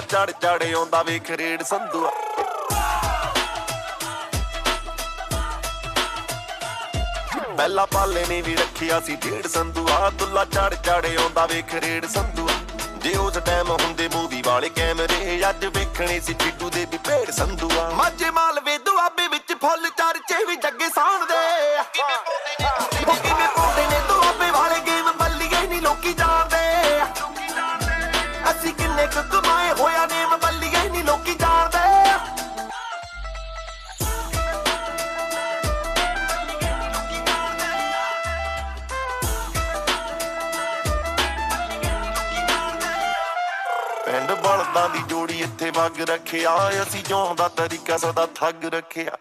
ਚੜ ਚੜ ਆਉਂਦਾ ਵੇਖ ਰੇੜ ਸੰਧੂਆ ਪਹਿਲਾ ਪਾਲੇ ਨੇ ਵੀ ਰੱਖਿਆ ਸੀ ਢੇੜ ਸੰਧੂਆ ਦੁੱਲਾ ਚੜ ਚੜ ਆਉਂਦਾ ਵੇਖ ਰੇੜ ਸੰਧੂਆ ਜੇ ਉਸ ਟਾਈਮ ਹੁੰਦੇ ਮੂਵੀ ਵਾਲੇ ਕੈਮਰੇ, ਅੱਜ ਵੇਖਣੇ ਸੀ ਫਿੱਟੂ ਦੇ ਵੀ ਭੇੜ ਸੰਧੂਆ ਮਾਝੇ ਮਾਲਵੇ ਦੁਆਬੇ ਵਿੱਚ ਫੁੱਲ ਚਰਚੇ ਵੀ ਜੱਗੇ ਸਾਣ ਦੇ। ਉਹ ਕਿਵੇਂ ਪਾਉਂਦੇ ਨੇ? ਦੁਆਬੇ ਵਾਲੇ ਗੇਮ ਬੱਲੀਏ ਨਹੀਂ ਲੋਕੀ ਜਾਣਦੇ। ਅਸੀਂ ਕਿੰਨੇ ਕੁ ਇੱਥੇ ਵਗ ਰੱਖਿਆ, ਅਸੀਂ ਜਿਉਣ ਦਾ ਤਰੀਕਾ ਸਦਾ ਥੱਗ ਰੱਖਿਆ।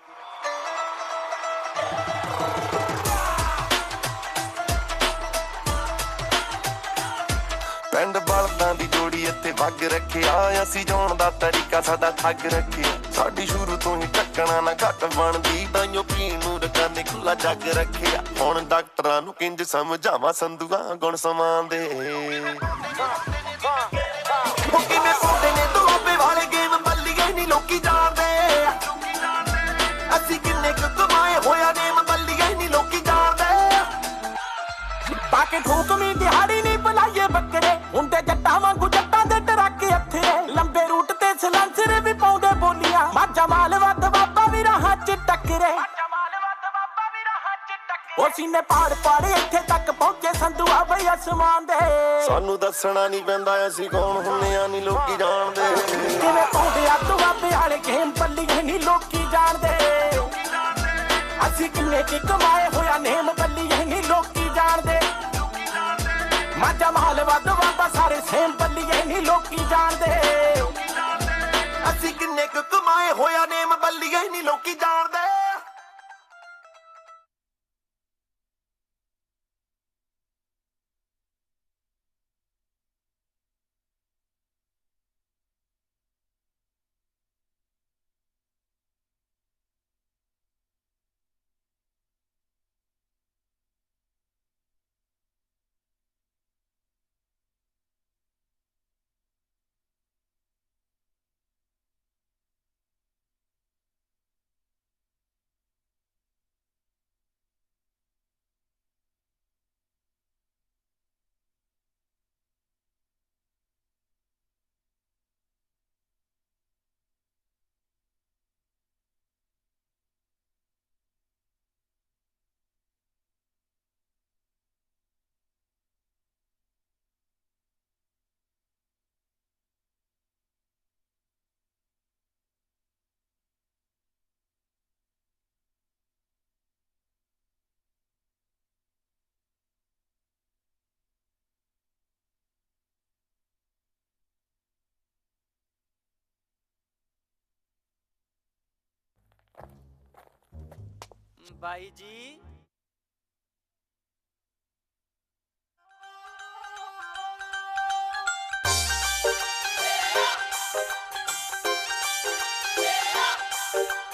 ਪਿੰਡ ਬਲਦਾਂ ਦੀ ਜੋੜੀ ਇੱਥੇ ਵਗ ਰੱਖਿਆ, ਅਸੀਂ ਜਿਉਣ ਦਾ ਤਰੀਕਾ ਸਦਾ ਥੱਗ ਰੱਖਿਆ। ਸਾਡੀ ਸ਼ੁਰੂ ਤੋਂ ਹੀ ਟੱਕਣਾ ਨਾ ਘੱਟ ਬਣਦੀ, ਤਾਈਓ ਪੀਣ ਨੂੰ ਰਕਾਨੇ ਖੁੱਲਾ ਜੱਗ ਰੱਖਿਆ। ਹੁਣ ਡਾਕਟਰਾਂ ਨੂੰ ਕਿੰਜ ਸਮਝਾਵਾਂ, ਸੰਧੂਆਂ ਗੁਣ ਸਮਾਂ ਦੇ। ਬਾਕੀ ਠੋਕਵੀਂ ਦਿਹਾੜੀ ਨਹੀਂ ਬੁਲਾਈਏ ਬੱਕਰੇ। ਹੁੰਦੇ ਜੱਟਾਂ ਵਾਂਗੂ ਜੱਟਾਂ ਦੇ ਟਰੱਕ ਅਥਰੇ। ਲੰਬੇ ਰੂਟ ਤੇ ਸਲੈਂਸਰ ਵੀ ਪਾਉਂਦੇ ਬੋਲੀਆਂ। ਮਾਝਾ ਮਾਲ ਵੱਧ ਬਾਬਾ ਵੀ ਰਾਹਾਂ 'ਚ ਟੱਕਰੇ। ਉਹ ਸੀਨੇ ਪਾੜ ਪਾੜ ਇੱਥੇ ਤੱਕ ਪਹੁੰਚੇ ਸੰਧੂਆ ਬਈ ਅਸਮਾਨ ਦੇ। ਸਾਨੂੰ ਦੱਸਣਾ ਨਹੀਂ ਪੈਂਦਾ ਅਸੀਂ ਕੌਣ ਹੁੰਨੇ ਆ ਨਹੀਂ ਲੋਕੀ ਜਾਣਦੇ। ਕਿਵੇਂ ਪਾਉਂਦੇ ਆ ਦੁਆਬੇ ਵਾਲੇ ਗੇਮ ਬੱਲੀਏ ਨਹੀਂ ਲੋਕੀ ਜਾਣਦੇ। ਅਸੀਂ ਕਿੰਨੇ ਕੀ ਕਮਾਏ ਹੋਇਆ ਨੇਮ ਮਾਝਾ ਮਾਲ ਵੱਧ ਬਾਬਾ ਸਾਰੇ ਸੇਮ ਬੱਲੀਏ ਨਹੀਂ ਲੋਕੀ ਜਾਣਦੇ। ਅਸੀਂ ਕਿੰਨੇ ਕੁ ਕਮਾਏ ਹੋਇਆ ਨੇਮ ਬੱਲੀਏ ਨਹੀਂ ਲੋਕੀ ਜਾਣਦੇ। ਬਾਈ ਜੀ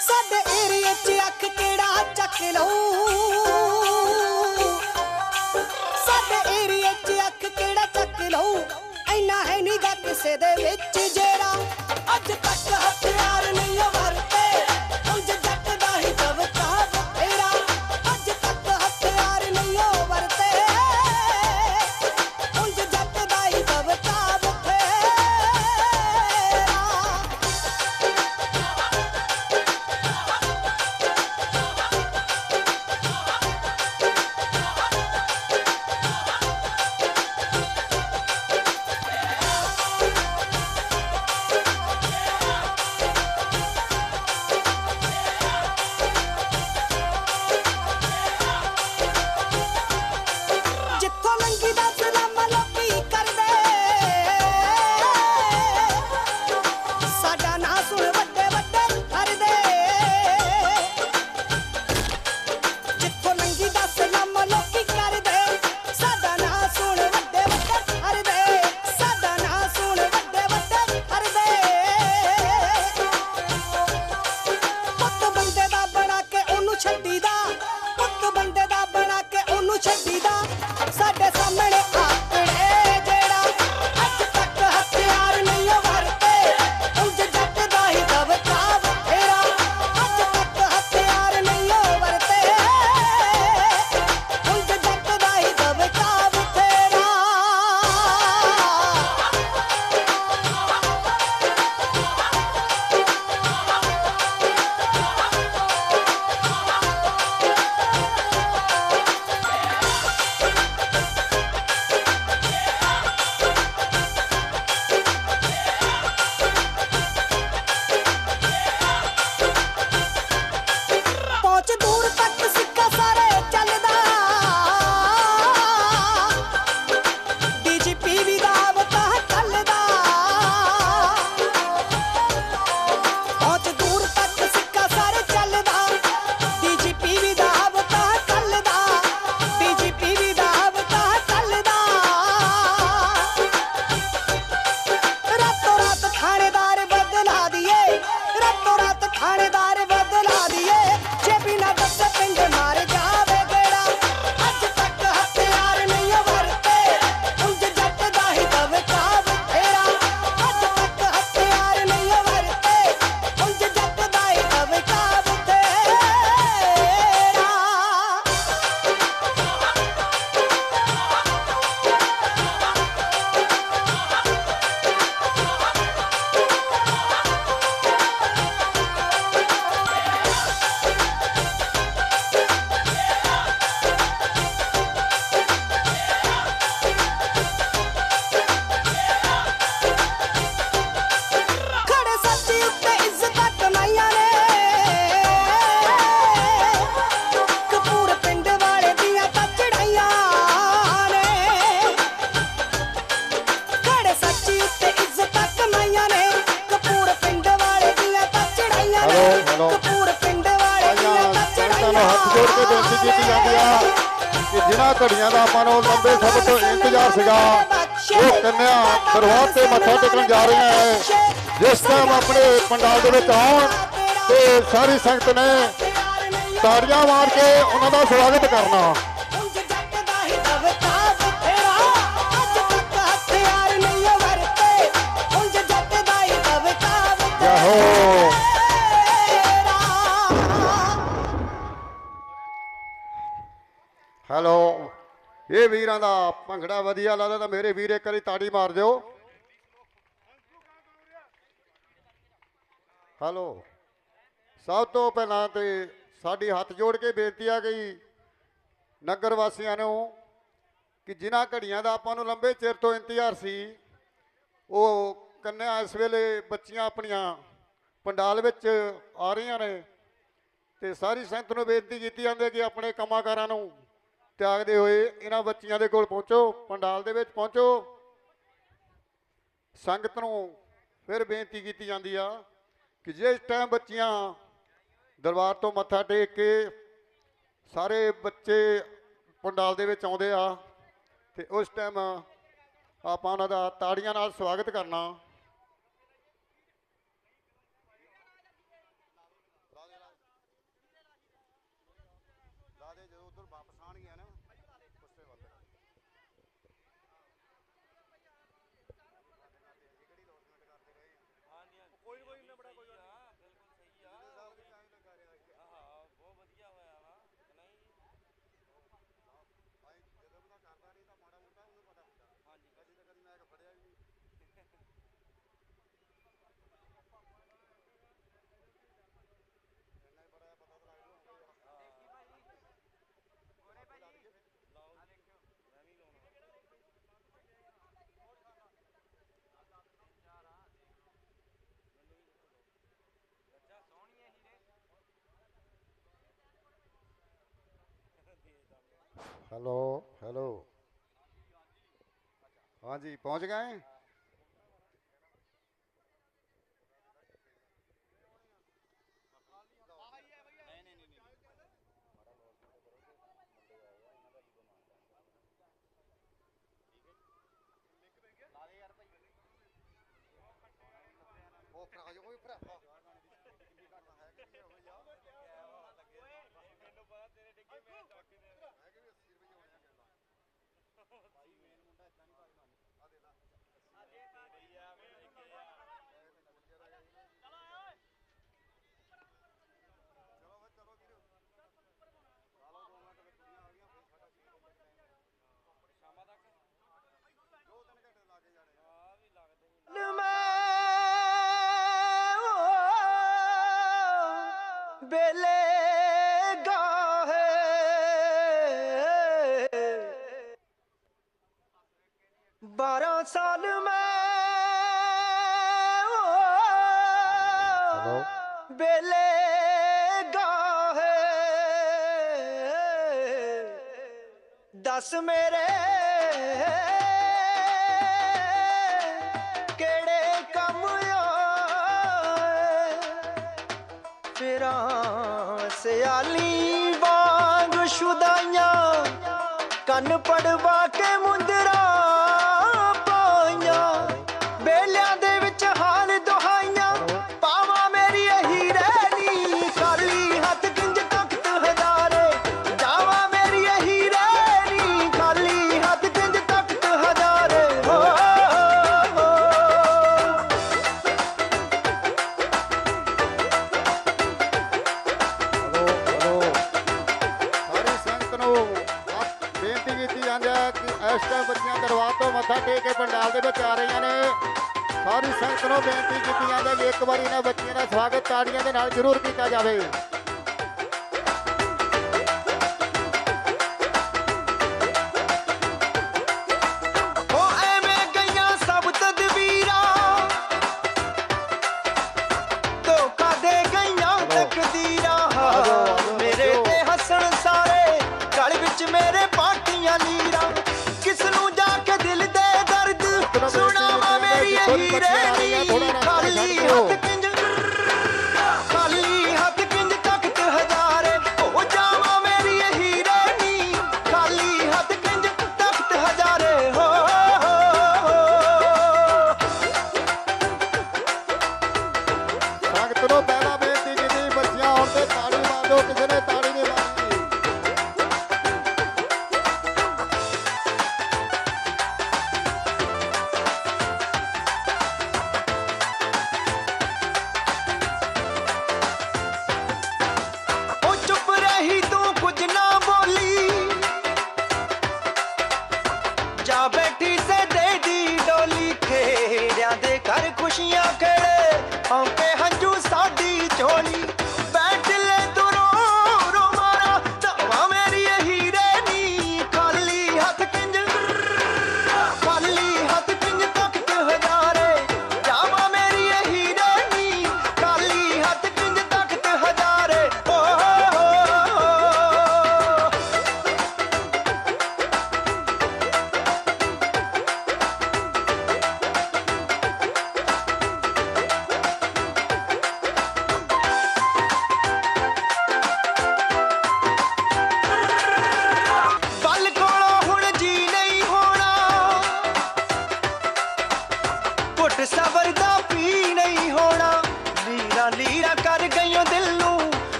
ਸਾਡੇ ਏਰੀਏ 'ਚ ਅੱਖ ਕਿਹੜਾ ਚੱਕ ਲਊ ਸਾਡੇ ਏਰੀਏ 'ਚ ਅੱਖ ਕਿਹੜਾ ਚੱਕ ਲਊ ਐਨਾ ਹੈ ਨੀ ਗਾ ਕਿਸੇ ਦੇ ਵਿੱਚ ਜਿਹੜਾ ਅੱਜ ਤੱਕ ਹਥਿਆਰ ਕੀਤੀ ਜਾਂਦੀ ਆ। ਕਿ ਜਿਨ੍ਹਾਂ ਘੜੀਆਂ ਦਾ ਆਪਾਂ ਨੂੰ ਲੰਬੇ ਸਮਾਂ ਤੋਂ ਇੰਤਜ਼ਾਰ ਸੀਗਾ, ਉਹ ਕੰਨਿਆ ਦਰਬਾਰ ਤੇ ਮੱਥਾ ਟੇਕਣ ਜਾ ਰਹੀਆਂ ਹੈ ਜਿਸ ਟਾਈਮ ਆਪਣੇ ਪੰਡਾਲ ਦੇ ਵਿੱਚ ਆਉਣ ਤੇ ਸਾਰੀ ਸੰਗਤ ਨੇ ਤਾੜੀਆਂ ਮਾਰ ਕੇ ਉਹਨਾਂ ਦਾ ਸਵਾਗਤ ਕਰਨਾ। ਉਂਝ ਹੈਲੋ। ਇਹ ਵੀਰਾਂ ਦਾ ਭੰਗੜਾ ਵਧੀਆ ਲੱਗਦਾ ਤਾਂ ਮੇਰੇ ਵੀਰ ਇੱਕ ਵਾਰੀ ਤਾੜੀ ਮਾਰ ਦਿਓ। ਹੈਲੋ। ਸਭ ਤੋਂ ਪਹਿਲਾਂ ਤੇ ਸਾਡੀ ਹੱਥ ਜੋੜ ਕੇ ਬੇਨਤੀ ਆ ਗਈ ਨਗਰ ਵਾਸੀਆਂ ਨੂੰ ਕਿ ਜਿਨ੍ਹਾਂ ਘੜੀਆਂ ਦਾ ਆਪਾਂ ਨੂੰ ਲੰਬੇ ਚਿਰ ਤੋਂ ਇੰਤਜ਼ਾਰ ਸੀ, ਉਹ ਕੰਨਿਆ ਇਸ ਵੇਲੇ ਬੱਚੀਆਂ ਆਪਣੀਆਂ ਪੰਡਾਲ ਵਿੱਚ ਆ ਰਹੀਆਂ ਨੇ ਤੇ ਸਾਰੀ ਸੰਗਤ ਨੂੰ ਬੇਨਤੀ ਕੀਤੀ ਜਾਂਦੀ ਹੈ ਕਿ ਆਪਣੇ ਕੰਮਾਂ ਨੂੰ ਤਿਆਗਦੇ ਹੋਏ ਇਹਨਾਂ ਬੱਚੀਆਂ ਦੇ ਕੋਲ ਪਹੁੰਚੋ, ਪੰਡਾਲ ਦੇ ਵਿੱਚ ਪਹੁੰਚੋ। ਸੰਗਤ ਨੂੰ ਫਿਰ ਬੇਨਤੀ ਕੀਤੀ ਜਾਂਦੀ ਆ ਕਿ ਜਿਸ ਟਾਈਮ ਬੱਚੀਆਂ ਦਰਬਾਰ ਤੋਂ ਮੱਥਾ ਟੇਕ ਕੇ ਸਾਰੇ ਬੱਚੇ ਪੰਡਾਲ ਦੇ ਵਿੱਚ ਆਉਂਦੇ ਆ, ਤੇ ਉਸ ਟਾਈਮ ਆਪਾਂ ਉਹਨਾਂ ਦਾ ਤਾੜੀਆਂ ਨਾਲ ਸਵਾਗਤ ਕਰਨਾ। Hello hello. ਹਾਂਜੀ ਪਹੁੰਚ ਗਏ ਉਹ ਭਰਾ ਜੋ ਭਰਾ ਬੇਲੇ ਗਾਹੇ ਬਾਰਾਂ ਸਾਲ ਮੈਂ ਹੈਲੋ ਬੇਲੇ ਗਾਹੇ ਦੱਸ ਫਿਰਾਂ ਸਿਆਲੀ ਵਾਂਗ ਸ਼ੁਦਾਈਆਂ ਕੰਨ ਪੜਵਾ ਕੇ ਬੱਚੀਆਂ ਦਰਬਾਰ ਤੋਂ ਮੱਥਾ ਟੇਕ ਕੇ ਪੰਡਾਲ ਦੇ ਵਿੱਚ ਆ ਰਹੀਆਂ ਨੇ। ਸਾਰੀ ਸੰਗਤ ਨੂੰ ਬੇਨਤੀ ਕੀਤੀ ਜਾਂਦੀ ਹੈ ਕਿ ਇੱਕ ਵਾਰੀ ਇਹਨਾਂ ਬੱਚੀਆਂ ਦਾ ਸਵਾਗਤ ਤਾੜੀਆਂ ਦੇ ਨਾਲ ਜ਼ਰੂਰ ਕੀਤਾ ਜਾਵੇ।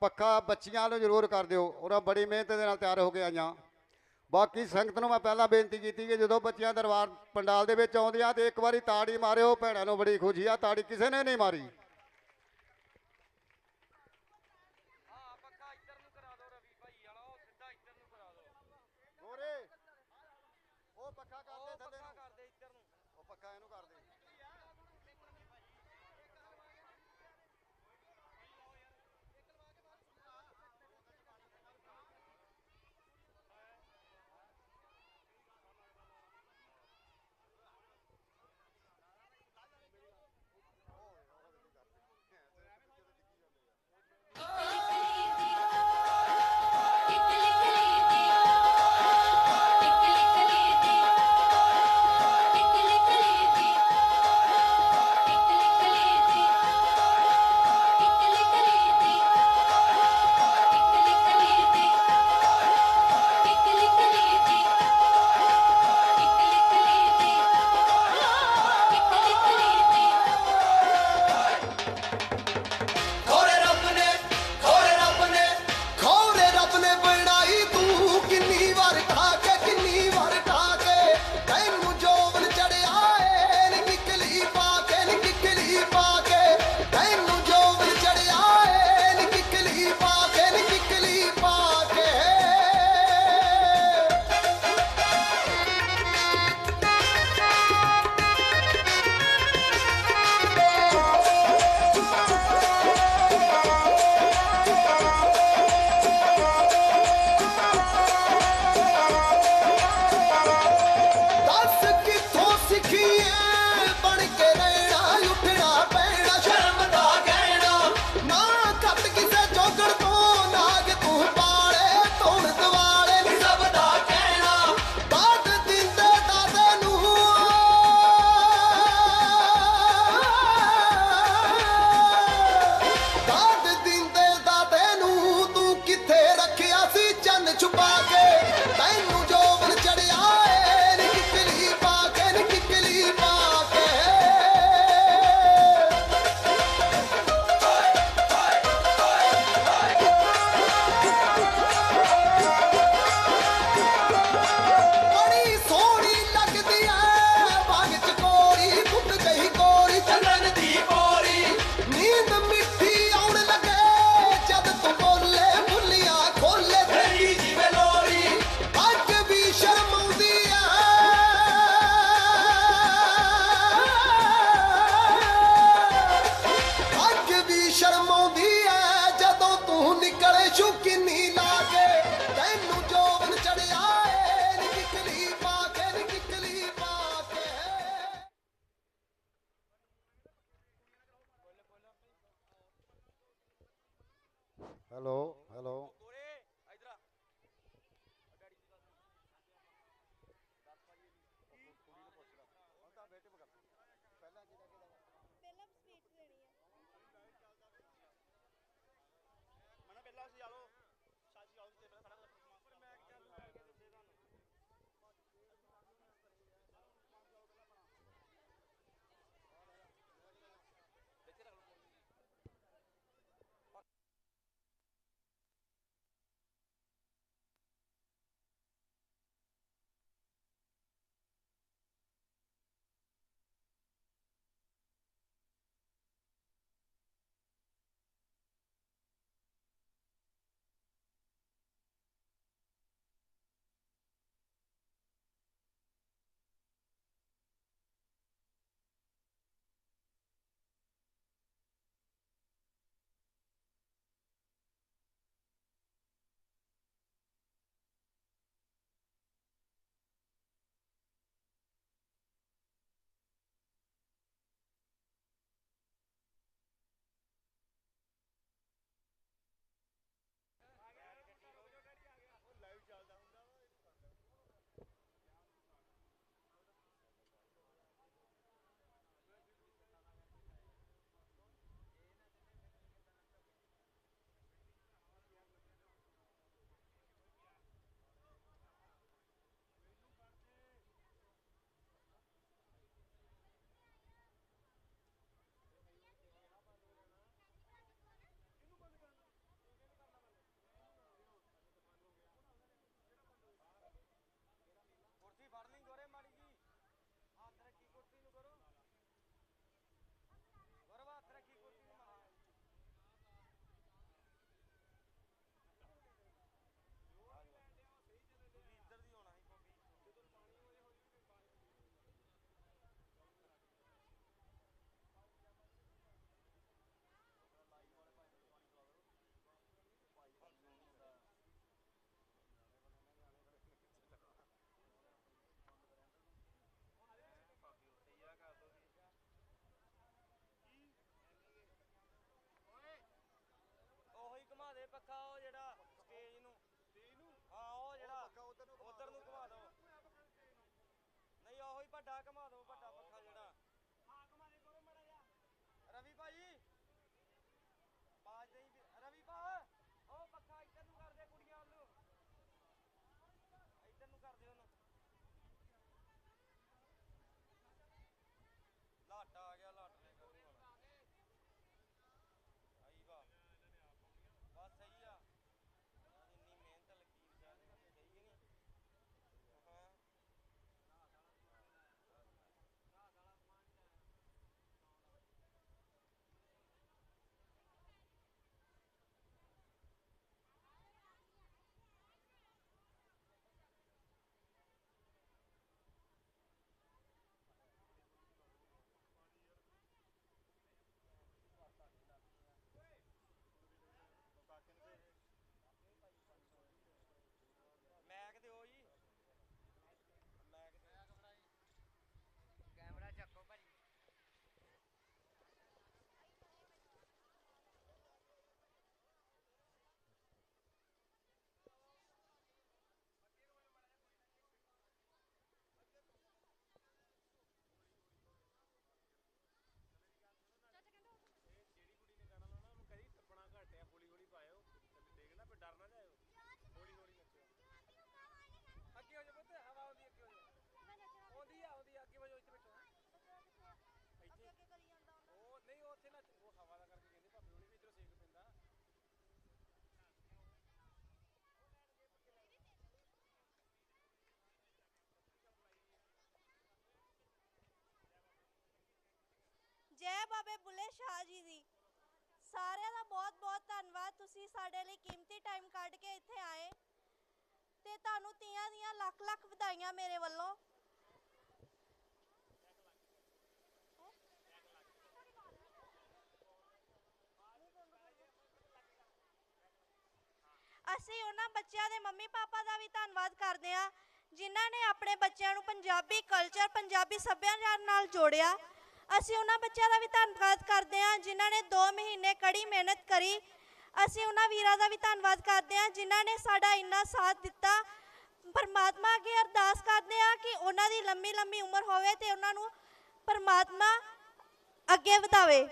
ਪੱਕਾ ਬੱਚੀਆਂ ਨੂੰ ਜ਼ਰੂਰ ਕਰ ਦਿਓ। ਉਹਨਾਂ ਬੜੀ ਮਿਹਨਤ ਦੇ ਨਾਲ ਤਿਆਰ ਹੋ ਕੇ ਆਈਆਂ। ਬਾਕੀ ਸੰਗਤ ਨੂੰ ਮੈਂ ਪਹਿਲਾਂ ਬੇਨਤੀ ਕੀਤੀ ਕਿ ਜਦੋਂ ਬੱਚੀਆਂ ਦਰਬਾਰ ਪੰਡਾਲ ਦੇ ਵਿੱਚ ਆਉਂਦੀਆਂ ਤੇ ਇੱਕ ਵਾਰੀ ਤਾੜੀ ਮਾਰਿਓ, ਭੈਣਾਂ ਨੂੰ ਬੜੀ ਖੁਸ਼ੀ ਆ, ਤਾੜੀ ਕਿਸੇ ਨੇ ਨਹੀਂ ਮਾਰੀ। ਬਾਬੇ ਬੁੱਲੇ ਸ਼ਾਹ ਜੀ ਦੀ। ਸਾਰਿਆਂ ਦਾ ਬਹੁਤ ਬਹੁਤ ਧੰਨਵਾਦ। ਤੁਸੀਂ ਸਾਡੇ ਲਈ ਕੀਮਤੀ ਟਾਈਮ ਕੱਢ ਕੇ ਇੱਥੇ ਆਏ। ਤੇ ਤੁਹਾਨੂੰ ਤੀਆਂ ਦੀਆਂ ਲੱਖ ਲੱਖ ਵਧਾਈਆਂ ਮੇਰੇ ਵੱਲੋਂ। ਅਸੀਂ ਉਹਨਾਂ ਬੱਚਿਆਂ ਦੇ ਮੰਮੀ ਪਾਪਾ ਦਾ ਵੀ ਧੰਨਵਾਦ ਕਰਦੇ ਹਾਂ, ਜਿਨ੍ਹਾਂ ਨੇ ਆਪਣੇ ਬੱਚਿਆਂ ਨੂੰ ਪੰਜਾਬੀ ਕਲਚਰ ਪੰਜਾਬੀ ਸੱਭਿਆਚਾਰ ਨਾਲ ਜੋੜਿਆ। ਅਸੀਂ ਉਹਨਾਂ ਬੱਚਿਆਂ ਦਾ ਵੀ ਧੰਨਵਾਦ ਕਰਦੇ ਹਾਂ, ਜਿਨ੍ਹਾਂ ਨੇ 2 ਮਹੀਨੇ ਕੜੀ ਮਿਹਨਤ ਕਰੀ। ਅਸੀਂ ਉਹਨਾਂ ਵੀਰਾਂ ਦਾ ਵੀ ਧੰਨਵਾਦ ਕਰਦੇ ਹਾਂ, ਜਿਨ੍ਹਾਂ ਨੇ ਸਾਡਾ ਇੰਨਾ ਸਾਥ ਦਿੱਤਾ। ਪਰਮਾਤਮਾ ਅੱਗੇ ਅਰਦਾਸ ਕਰਦੇ ਹਾਂ ਕਿ ਉਹਨਾਂ ਦੀ ਲੰਮੀ ਲੰਮੀ ਉਮਰ ਹੋਵੇ ਤੇ ਉਹਨਾਂ ਨੂੰ ਪਰਮਾਤਮਾ ਅੱਗੇ ਵਧਾਵੇ।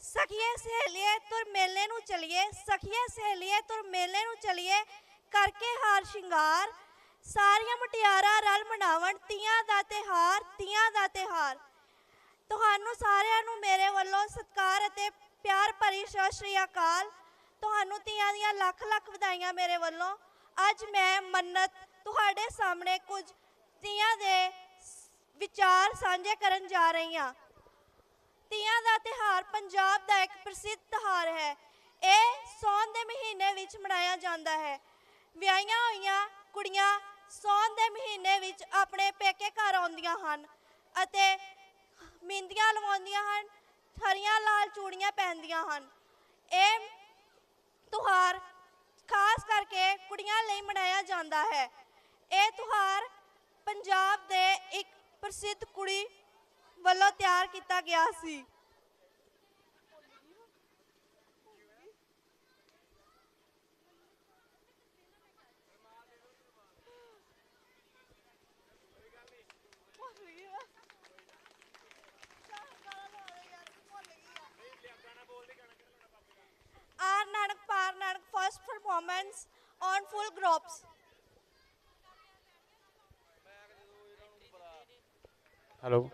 ਸਖੀਏ ਸਹੇਲੀਏ, ਤੁਰ ਮੇਲੇ ਨੂੰ ਚਲੀਏ। ਸਖੀਏ ਸਹੇਲੀਏ, ਤੁਰ ਮੇਲੇ ਨੂੰ ਚਲੀਏ। ਕਰਕੇ ਹਾਰ ਸ਼ਿੰਗਾਰ। ਸਾਰੀਆਂ ਮੁਟਿਆਰਾਂ ਰਲ ਮਨਾਵਣ, ਤੀਆਂ ਦਾ ਤਿਹਾਰ ਤੀਆਂ ਦਾ ਤਿਹਾਰ ਤੁਹਾਨੂੰ ਸਾਰਿਆਂ ਨੂੰ ਮੇਰੇ ਵੱਲੋਂ ਸਤਿਕਾਰ ਅਤੇ ਪਿਆਰ ਭਰੀ ਸਤਿ ਸ਼੍ਰੀ ਅਕਾਲ। ਤੁਹਾਨੂੰ ਤੀਆਂ ਦੀਆਂ ਲੱਖ ਲੱਖ ਵਧਾਈਆਂ ਮੇਰੇ ਵੱਲੋਂ। ਅੱਜ ਮੈਂ ਮੰਨਤ ਤੁਹਾਡੇ ਸਾਹਮਣੇ ਕੁਝ ਤੀਆਂ ਦੇ ਵਿਚਾਰ ਸਾਂਝੇ ਕਰਨ ਜਾ ਰਹੀ ਹਾਂ। ਤੀਆਂ ਦਾ ਤਿਹਾਰ ਪੰਜਾਬ ਦਾ ਇੱਕ ਪ੍ਰਸਿੱਧ ਤਿਹਾਰ ਹੈ। ਇਹ ਸੌਣ ਦੇ ਮਹੀਨੇ ਵਿੱਚ ਮਨਾਇਆ ਜਾਂਦਾ ਹੈ। ਵਿਆਹੀਆਂ ਹੋਈਆਂ ਕੁੜੀਆਂ ਸੌਣ ਦੇ ਮਹੀਨੇ ਵਿੱਚ ਆਪਣੇ ਪੇਕੇ ਘਰ ਆਉਂਦੀਆਂ ਹਨ ਅਤੇ ਮਹਿੰਦੀਆਂ ਲਵਾਉਂਦੀਆਂ ਹਨ, ਹਰੀਆਂ ਲਾਲ ਚੂੜੀਆਂ ਪਹਿਨਦੀਆਂ ਹਨ। ਇਹ ਤਿਉਹਾਰ ਖਾਸ ਕਰਕੇ ਕੁੜੀਆਂ ਲਈ ਮਨਾਇਆ ਜਾਂਦਾ ਹੈ। ਇਹ ਤਿਉਹਾਰ ਪੰਜਾਬ ਦੇ ਇੱਕ ਪ੍ਰਸਿੱਧ ਕੁੜੀ ਵੱਲੋਂ ਤਿਆਰ ਕੀਤਾ ਗਿਆ ਸੀ। ਆਰ ਨਾਨਕ ਪਾਰ Nanak first performance on full groups hello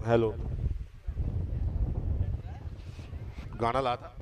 hello ਗਾਣਾ ਲਾ ਤਾ